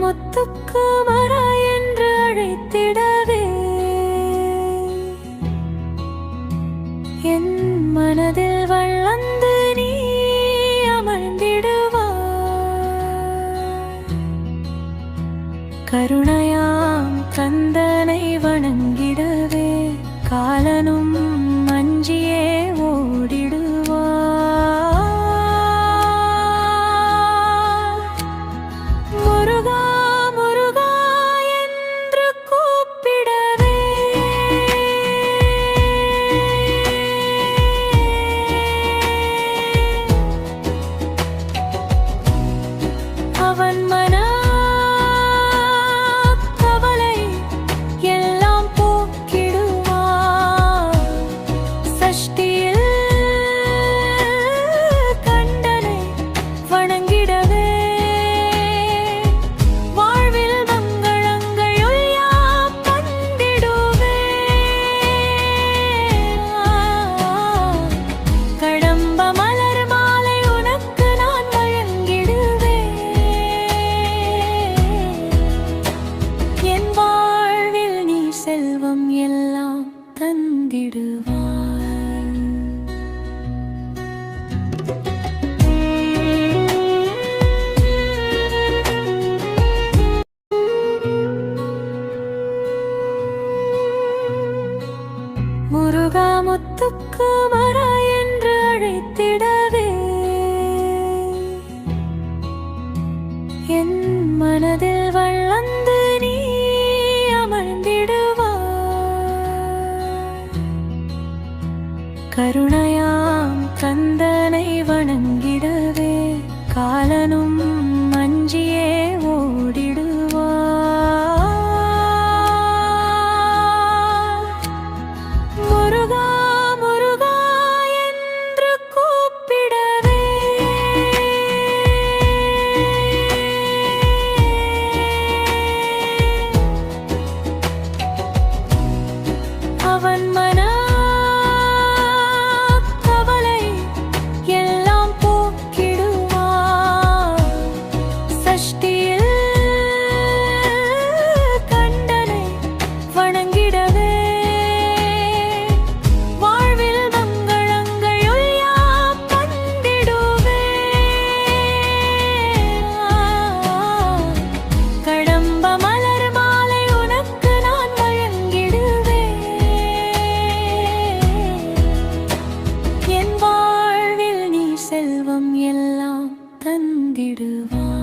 முத்துக்கு மரா என்று அழைத்திடவே. என் மனதில் வள்ளந்து நீ அமர்ந்திடுவா கருணையாம் கந்தனை வணங்கிடவே. காலனும் அவன் செல்வம் எல்லாம் தந்திடுவார் முருகா முத்துக்கு மரா என்று அழைத்திடவே. என் மனதில் வள்ளந்த கருணையாம் கந்தனை வணங்கிடவே காலனும் மஞ்சியே ஓடிடுவார் முருகா முருகா என்று கூப்பிடவே. அவன் எல்லாம் தந்திடுவாய்